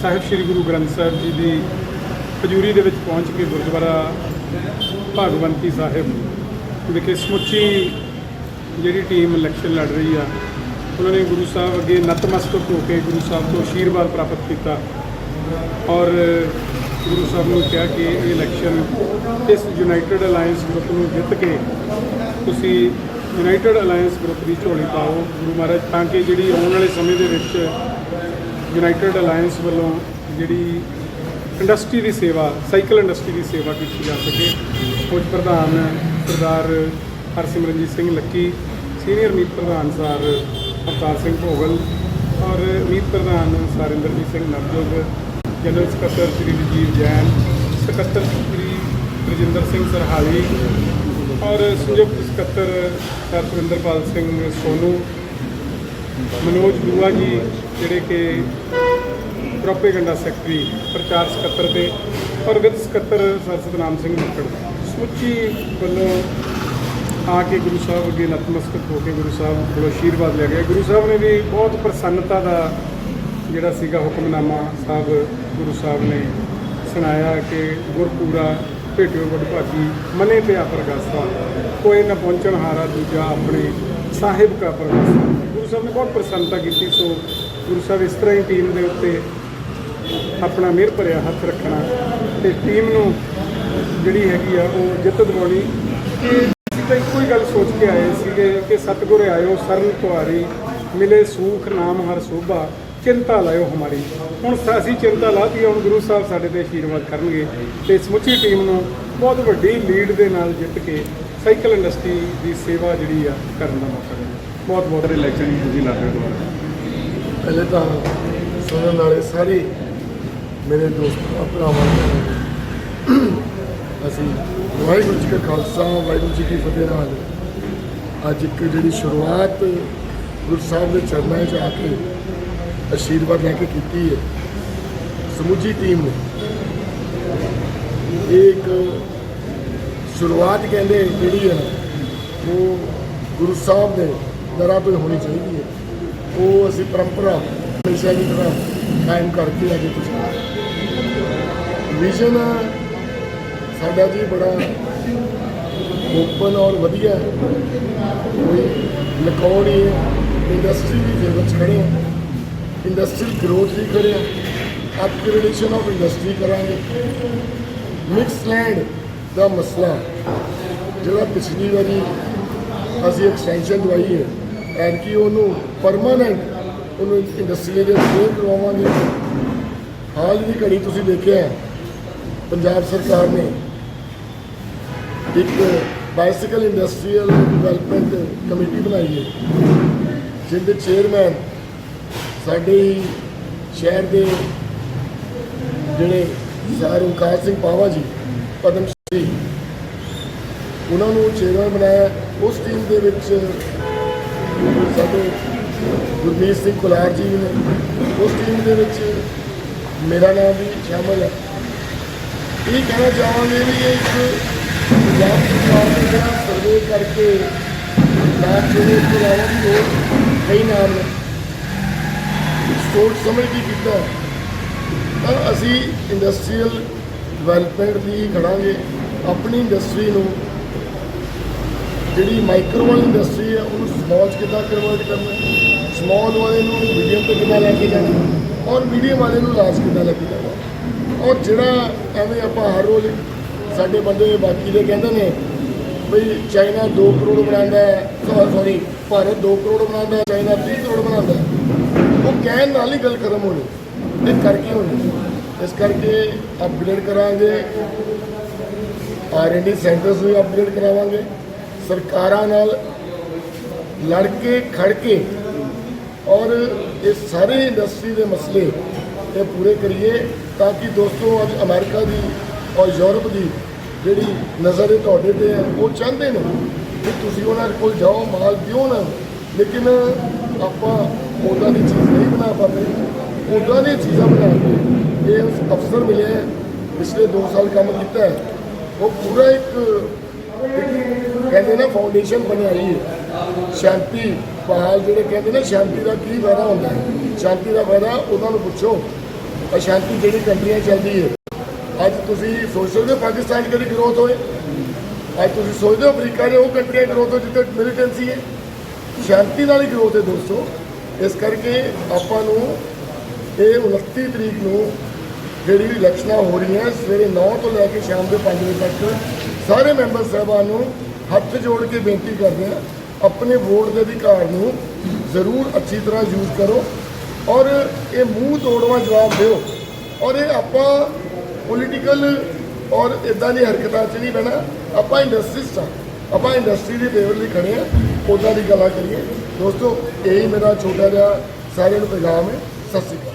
ਸਾਹਿਬ ਸ੍ਰੀ ਗੁਰੂ ਗ੍ਰੰਥ ਸਾਹਿਬ ਜੀ ਦੀ ਹਜ਼ੂਰੀ ਦੇ ਵਿੱਚ ਪਹੁੰਚ ਕੇ ਗੁਰਦੁਆਰਾ ਭਗਵੰਤੀ ਸਾਹਿਬ ਵਿਖੇ ਸਮੁੱਚੀ ਜਿਹੜੀ ਟੀਮ ਇਲੈਕਸ਼ਨ ਲੜ ਰਹੀ ਆ, ਉਹਨਾਂ ਨੇ ਗੁਰੂ ਸਾਹਿਬ ਅੱਗੇ ਨਤਮਸਤਕ ਹੋ ਕੇ ਗੁਰੂ ਸਾਹਿਬ ਤੋਂ ਆਸ਼ੀਰਵਾਦ ਪ੍ਰਾਪਤ ਕੀਤਾ ਔਰ ਗੁਰੂ ਸਾਹਿਬ ਨੂੰ ਕਿਹਾ ਕਿ ਇਹ ਇਲੈਕਸ਼ਨ ਇਸ ਯੂਨਾਈਟਿਡ ਅਲਾਈਅੰਸ ਗਰੁੱਪ ਨੂੰ ਜਿੱਤ ਕੇ ਤੁਸੀਂ ਯੂਨਾਈਟਿਡ ਅਲਾਈਅੰਸ ਗਰੁੱਪ ਦੀ ਝੋਲੀ ਪਾਓ। ਗੁਰੂ ਮਹਾਰਾਜ, ਤਾਂ ਕਿ ਜਿਹੜੀ ਆਉਣ ਵਾਲੇ ਸਮੇਂ ਦੇ ਵਿੱਚ ਯੂਨਾਈਟਿਡ ਅਲਾਈਅੰਸ ਵੱਲੋਂ ਜਿਹੜੀ ਇੰਡਸਟਰੀ ਦੀ ਸੇਵਾ ਸਾਈਕਲ ਇੰਡਸਟਰੀ ਦੀ ਸੇਵਾ ਕੀਤੀ ਜਾ ਸਕੇ। ਕੁਝ ਪ੍ਰਧਾਨ ਸਰਦਾਰ ਹਰਸਿਮਰਨਜੀਤ ਸਿੰਘ ਲੱਕੀ ਸੀਨੀਅਰ ਮੀਤ ਪ੍ਰਧਾਨ ਸਰ ਅਵਤਾਰ ਸਿੰਘ ਭੋਗਲ ਔਰ ਮੀਤ ਪ੍ਰਧਾਨ ਸਰ ਇੰਦਰਜੀਤ ਸਿੰਘ ਨਵਜੋਗ ਜਨਰਲ ਸਕੱਤਰ ਸ੍ਰੀ ਰਜੀਵ ਜੈਨ ਸਕੱਤਰ ਸ੍ਰੀ ਰਜਿੰਦਰ ਸਿੰਘ ਸਰਹਾਲੀ ਔਰ ਸੰਯੁਕਤ ਸਕੱਤਰ ਸਰ ਸੁਰਿੰਦਰਪਾਲ ਸਿੰਘ ਸੋਨੂ ਮਨੋਜ ਦੂਆ ਜੀ, ਜਿਹੜੇ ਕਿ ਪ੍ਰੋਪੇਗੈਂਡਾ ਸੈਕਟਰੀ, ਪ੍ਰਚਾਰ ਸਕੱਤਰ ਤੇ ਪ੍ਰਗਤ ਸਕੱਤਰ ਸਰ ਸਤਨਾਮ ਸਿੰਘ ਮੱਕੜ। ਸਮੁੱਚੀ ਵੱਲੋਂ ਆ ਕੇ ਗੁਰੂ ਸਾਹਿਬ ਅੱਗੇ ਨਤਮਸਤਕ ਹੋ ਕੇ ਗੁਰੂ ਸਾਹਿਬ ਕੋਲੋਂ ਆਸ਼ੀਰਵਾਦ ਲਿਆ ਗਿਆ। ਗੁਰੂ ਸਾਹਿਬ ਨੇ ਵੀ ਬਹੁਤ ਪ੍ਰਸੰਨਤਾ ਦਾ ਜਿਹੜਾ ਸੀਗਾ ਹੁਕਮਨਾਮਾ ਸਾਹਿਬ ਗੁਰੂ ਸਾਹਿਬ ਨੇ ਸੁਣਾਇਆ ਕਿ ਗੁਰਪੂਰਾ ਭੇਟਿਓ ਗੁਰ ਭਾਗੀ ਮਨੇ ਤੇ ਪ੍ਰਗਾਸਾ ਕੋਈ ਨਾ ਪਹੁੰਚਣ ਹਾਰਾ ਦੂਜਾ ਆਪਣੇ ਸਾਹਿਬ ਕਾ ਪ੍ਰਗਾਸਾ ਗੁਰੂ ਸਾਹਿਬ ਨੇ ਬਹੁਤ ਪ੍ਰਸੰਨਤਾ ਕੀਤੀ, ਸੋ ਗੁਰੂ ਸਾਹਿਬ ਇਸ ਤਰ੍ਹਾਂ ਹੀ ਟੀਮ ਦੇ ਉੱਤੇ ਆਪਣਾ ਮਿਹਰ ਭਰਿਆ ਹੱਥ ਰੱਖਣਾ ਤੇ ਟੀਮ ਨੂੰ ਜਿਹੜੀ ਹੈਗੀ ਆ ਉਹ ਜਿੱਤ ਦਿਵਾਉਣੀ। ਕਿ ਅਸੀਂ ਤਾਂ ਇੱਕੋ ਹੀ ਗੱਲ ਸੋਚ ਕੇ ਆਏ ਸੀਗੇ ਕਿ ਸਤਿਗੁਰ ਆਇਓ, ਸਰਨ ਤੁਹਾਰੀ, ਮਿਲੇ ਸੂਖ ਨਾਮ ਹਰ ਸੋਭਾ, ਚਿੰਤਾ ਲਾਇਓ ਹਮਾਰੀ। ਹੁਣ ਅਸੀਂ ਚਿੰਤਾ ਲਾਤੀ, ਹੁਣ ਗੁਰੂ ਸਾਹਿਬ ਸਾਡੇ ਤੇ ਆਸ਼ੀਰਵਾਦ ਕਰਨਗੇ ਤੇ ਸਮੁੱਚੀ ਟੀਮ ਨੂੰ ਬਹੁਤ ਵੱਡੀ ਲੀਡ ਦੇ ਨਾਲ ਜਿੱਤ ਕੇ ਸਾਈਕਲ ਇੰਡਸਟਰੀ ਦੀ ਸੇਵਾ ਜਿਹੜੀ ਆ ਕਰਨ ਦਾ ਮੌਕਾ ਮਿਲਿਆ। ਬਹੁਤ ਬਹੁਤ ਇਲੈਕਸ਼ਨ ਤੁਸੀਂ ਲੜ ਰਹੇ ਹੋ ਪਹਿਲੇ ਤਾਂ ਸੁਣਨ ਵਾਲੇ ਸਾਰੇ ਮੇਰੇ ਦੋਸਤ ਭਰਾਵਾਂ ਨੂੰ ਅਸੀਂ ਵਾਹਿਗੁਰੂ ਜੀ ਕਾ ਖਾਲਸਾ, ਵਾਹਿਗੁਰੂ ਜੀ ਕੀ ਫਤਿਹ ਨਾਲ ਅੱਜ ਇੱਕ ਜਿਹੜੀ ਸ਼ੁਰੂਆਤ ਗੁਰੂ ਸਾਹਿਬ ਦੇ ਚਰਨਾਂ 'ਚ ਆ ਕੇ ਆਸ਼ੀਰਵਾਦ ਲੈ ਕੇ ਕੀਤੀ ਹੈ। ਸਮੁੱਚੀ ਟੀਮ ਨੇ। ਇਹ ਇੱਕ ਸ਼ੁਰੂਆਤ ਕਹਿੰਦੇ ਜਿਹੜੀ ਹੈ, ਉਹ ਗੁਰੂ ਸਾਹਿਬ ਦੇ ਦਰਾਂ ਤੋਂ ਹੋਣੀ ਚਾਹੀਦੀ ਹੈ। ਉਹ ਅਸੀਂ ਪਰੰਪਰਾ ਹਮੇਸ਼ਾ ਦੀ ਤਰ੍ਹਾਂ ਕਾਇਮ ਕਰਕੇ ਅੱਗੇ ਕੁਝ ਵਿਜ਼ਨ ਸਾਡਾ ਜੀ ਬੜਾ ਓਪਨ ਔਰ ਵਧੀਆ ਹੈ। ਕੋਈ ਲਕਾਉ ਹੈ ਇੰਡਸਟਰੀ ਦੀ ਫੇਵਰ ਖੜੇ ਹਾਂ। ਗਰੋਥ ਵੀ ਖੜੇ ਅਪਗ੍ਰੇਡੇਸ਼ਨ ਆਫ ਇੰਡਸਟਰੀ ਕਰਾਂਗੇ। ਮਿਕਸ ਲੈਂਡ ਦਾ ਮਸਲਾ ਜਿਹੜਾ ਪਿਛਲੀ ਵਾਰੀ ਅਸੀਂ ਐਕਸਟੈਂਸ਼ਨ ਦਵਾਈ ਹੈ ਐਰਕੀ ਉਹਨੂੰ ਪਰਮਾਨੈਂਟ ਉਹਨੂੰ ਇੰਡਸਟਰੀ ਦੇ ਫੇਰ ਕਰਵਾਵਾਂਗੇ ਹਾਲ ਦੀ ਘੜੀ ਤੁਸੀਂ ਦੇਖਿਆ ਪੰਜਾਬ ਸਰਕਾਰ ਨੇ ਇੱਕ ਬਾਈਸਾਈਕਲ ਇੰਡਸਟਰੀਅਲ ਡਿਵੈਲਪਮੈਂਟ ਕਮੇਟੀ ਬਣਾਈ ਹੈ ਜਿਹਦੇ ਚੇਅਰਮੈਨ ਸਾਡੇ ਸ਼ਹਿਰ ਦੇ ਜਿਹੜੇ ਸਰ ਓਂਕਾਰ ਸਿੰਘ ਪਾਵਾ ਜੀ ਪਦਮ ਉਹਨਾਂ ਨੂੰ ਚੇਅਰਮੈਨ ਬਣਾਇਆ। ਉਸ ਟੀਮ ਦੇ ਵਿੱਚ ਸਾਡੇ ਗੁਰਮੀਤ ਸਿੰਘ ਕੁਲਾਰ ਜੀ ਨੇ। ਉਸ ਟੀਮ ਦੇ ਵਿੱਚ ਮੇਰਾ ਨਾਮ ਵੀ ਸ਼ਾਮਲ ਹੈ। ਇਹ ਕਹਿਣਾ ਚਾਹਾਂਗੇ ਵੀ ਇਹ ਇੱਕ ਪੰਜਾਬ ਸਰਕਾਰ ਨੇ ਜਿਹੜਾ ਸਰਵੇ ਕਰਕੇ ਨਾਮ ਜਿਹੜੇ ਇਸ ਤੋਂ ਇਲਾਵਾ ਵੀ ਹੋਰ ਕਈ ਨਾਮ ਨੇ। ਸੋਚ ਸਮਝ ਕੇ ਕੀਤਾ। ਹੈ। ਤਾਂ ਅਸੀਂ ਇੰਡਸਟਰੀਅਲ ਡਿਵੈਲਪਮੈਂਟ ਦੀ ਖੜਾਂਗੇ। ਆਪਣੀ ਇੰਡਸਟਰੀ ਨੂੰ ਜਿਹੜੀ ਮਾਈਕਰੋ ਵਾਲੀ ਇੰਡਸਟਰੀ ਹੈ, ਉਹਨੂੰ ਸਮਾਲ ਕਿੱਦਾਂ ਕਨਵਰਟ ਕਰਨਾ ਸਮਾਲ ਵਾਲੇ ਨੂੰ ਮੀਡੀਅਮ ਤੇ ਕਿੱਦਾਂ ਲੈ ਕੇ ਜਾਣਾ ਔਰ ਮੀਡੀਅਮ ਵਾਲੇ ਨੂੰ ਲਾਰਜ ਕਿੱਦਾਂ ਲੈ ਕੇ ਜਾਣਾ ਔਰ ਜਿਹੜਾ ਐਵੇਂ ਆਪਾਂ ਹਰ ਰੋਜ਼ ਸਾਡੇ ਬੰਦੇ ਬਾਕੀ ਦੇ ਕਹਿੰਦੇ ਨੇ ਬਈ ਚਾਈਨਾ 2 ਕਰੋੜ ਬਣਾਉਂਦਾ ਹੈ ਸੌਰੀ ਭਾਰਤ 2 ਕਰੋੜ ਬਣਾਉਂਦਾ ਹੈ ਚਾਈਨਾ 30 ਕਰੋੜ ਬਣਾਉਂਦਾ ਉਹ ਕਹਿਣ ਨਾਲ ਹੀ ਗੱਲ ਖਤਮ ਹੋਣੀ ਇਹ ਕਰਕੇ ਹੋਣੀ ਇਸ ਕਰਕੇ ਅਪਗ੍ਰੇਡ ਕਰਾਂਗੇ। ਆਰ ਐਂਡ ਡੀ ਸੈਂਟਰਸ ਵੀ ਅਪਗ੍ਰੇਡ ਕਰਾਵਾਂਗੇ। ਸਰਕਾਰਾਂ ਨਾਲ ਲੜ ਕੇ ਖੜ ਕੇ ਔਰ ਇਹ ਸਾਰੇ ਇੰਡਸਟਰੀ ਦੇ ਮਸਲੇ ਇਹ ਪੂਰੇ ਕਰੀਏ ਤਾਂ ਕਿ ਦੋਸਤੋ, ਅੱਜ ਅਮਰੀਕਾ ਦੀ ਔਰ ਯੂਰਪ ਦੀ ਜਿਹੜੀ ਨਜ਼ਰ ਇਹ ਤੁਹਾਡੇ ਤੇ ਹੈ, ਉਹ ਚਾਹੁੰਦੇ ਨੇ ਕਿ ਤੁਸੀਂ ਉਹਨਾਂ ਕੋਲ ਜਾਓ, ਮਾਲ ਦਿਓ ਨਾ। ਲੇਕਿਨ ਆਪਾਂ ਉਹਨਾਂ ਦੀ ਚੀਜ਼ ਨਹੀਂ ਬਣਾ ਪਾਉਂਦੇ। ਉਹਨਾਂ ਦੀ ਚੀਜ਼ਾਂ ਬਣਾ ਕੇ ਇਹ ਉਸ ਅਫਸਰ ਮਿਲੇ ਪਿਛਲੇ 2 ਸਾਲ ਕੰਮ ਕੀਤਾ ਹੈ ਉਹ ਪੂਰਾ ਇੱਕ ਕਹਿੰਦੇ ਨਾ ਫਾਊਂਡੇਸ਼ਨ ਬਣਾਈ ਹੈ ਸ਼ਾਂਤੀ ਬਹਾਲ ਜਿਹੜੇ ਕਹਿੰਦੇ ਨੇ ਸ਼ਾਂਤੀ ਦਾ ਕੀ ਫਾਇਦਾ ਹੁੰਦਾ ਹੈ ਸ਼ਾਂਤੀ ਦਾ ਫਾਇਦਾ ਉਹਨਾਂ ਨੂੰ ਪੁੱਛੋ ਅਸ਼ਾਂਤੀ ਜਿਹੜੀ ਕੰਟਰੀਆਂ ਚੱਲਦੀ ਹੈ ਅੱਜ ਤੁਸੀਂ ਸੋਚ ਸਕਦੇ ਹੋ ਪਾਕਿਸਤਾਨ 'ਚ ਕਦੀ ਗਰੋਥ ਹੋਏ ਅੱਜ ਤੁਸੀਂ ਸੋਚਦੇ ਹੋ ਅਫਰੀਕਾ ਦੇ ਉਹ ਕੰਟਰੀਆਂ ਗਰੋਥ ਹੋ ਜਿੱਥੇ ਮਿਲੀਟੈਂਸੀ ਹੈ ਸ਼ਾਂਤੀ ਨਾਲ ਹੀ ਗਰੋਥ ਹੈ ਦੋਸਤੋ ਇਸ ਕਰਕੇ ਆਪਾਂ ਨੂੰ ਇਹ 29 ਤਰੀਕ ਨੂੰ ਜਿਹੜੀ ਇਲੈਕਸ਼ਨਾਂ ਹੋ ਰਹੀਆਂ, ਸਵੇਰੇ 9 ਤੋਂ ਲੈ ਕੇ ਸ਼ਾਮ ਦੇ 5 ਵਜੇ ਤੱਕ ਸਾਰੇ ਮੈਂਬਰ ਸਾਹਿਬਾਨ ਨੂੰ ਹੱਥ ਜੋੜ ਕੇ ਬੇਨਤੀ ਕਰਦੇ ਹਾਂ, ਆਪਣੇ ਵੋਟ ਦੇ ਅਧਿਕਾਰ ਨੂੰ ਜ਼ਰੂਰ ਅੱਛੀ ਤਰ੍ਹਾਂ ਯੂਜ਼ ਕਰੋ ਔਰ ਇਹ ਮੂੰਹ ਤੋੜਵਾ ਜਵਾਬ ਦਿਓ ਔਰ ਇਹ ਆਪਾਂ ਪੋਲੀਟੀਕਲ ਔਰ ਇਦਾਂ ਦੀ ਹਰਕਤਾਂ 'ਚ ਨਹੀਂ ਬਹਿਣਾ, ਆਪਾਂ ਇੰਡਸਟਰੀਸਟ ਆ ਆਪਾਂ ਇੰਡਸਟਰੀ ਦੇ ਫੇਵਰ ਲਈ ਖੜੇ ਆ ਉੱਦਾਂ ਦੀ ਗੱਲਾਂ ਕਰੀਏ। ਦੋਸਤੋ, ਇਹੀ ਮੇਰਾ ਛੋਟਾ ਜਿਹਾ ਸਾਰਿਆਂ ਨੂੰ ਪੈਗਾਮ ਹੈ। ਸਤਿ ਸ਼੍ਰੀ ਅਕਾਲ।